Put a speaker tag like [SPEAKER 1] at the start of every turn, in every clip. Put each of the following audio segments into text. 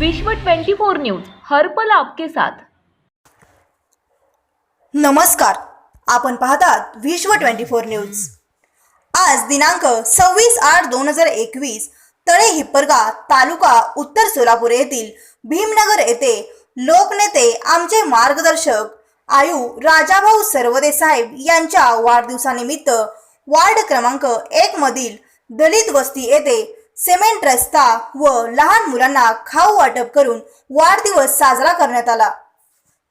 [SPEAKER 1] विश्व 24 न्यूज हर पल आपके साथ.
[SPEAKER 2] नमस्कार. आपण पाहतात विश्व ट्वेंटी फोर न्यूज. आज दिनांक सव्वीस आठ दोन हजार एकवीस तळे हिप्परगा तालुका उत्तर सोलापूर येथील भीमनगर येथे लोकनेते आमचे मार्गदर्शक आयु राजाभाऊ सर्वदे साहेब यांच्या वाढदिवसानिमित्त वार्ड क्रमांक एक मधील दलित वस्ती येथे सिमेंट रस्ता व लहान मुलांना खाऊ वाटप करून वाढदिवस साजरा करण्यात आला.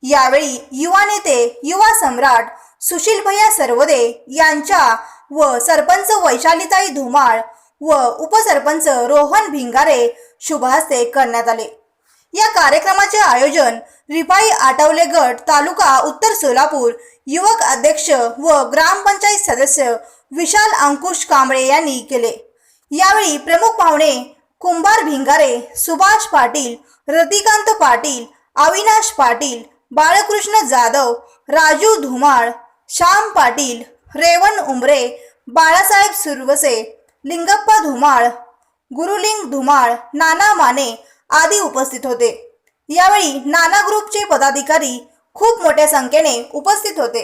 [SPEAKER 2] यावेळी युवा नेते युवा सम्राट सुशील भैया सर्वदे यांच्या व सरपंच वैशालीताई धुमाळ व उपसरपंच रोहन भिंगारे शुभहस्ते करण्यात आले. या कार्यक्रमाचे आयोजन रिपाई आटवले गट तालुका उत्तर सोलापूर युवक अध्यक्ष व ग्रामपंचायत सदस्य विशाल अंकुश कांबळे यांनी केले. यावेळी प्रमुख पाहुणे कुंभार भिंगारे सुभाष पाटील रतिकांत पाटील अविनाश पाटील बाळकृष्ण जाधव राजू धुमाळ श्याम पाटील रेवण उमरे बाळासाहेब सुरवसे लिंगप्पा धुमाळ गुरुलिंग धुमाळ नाना माने आदी उपस्थित होते. यावेळी नाना ग्रुपचे पदाधिकारी खूप मोठ्या संख्येने उपस्थित होते.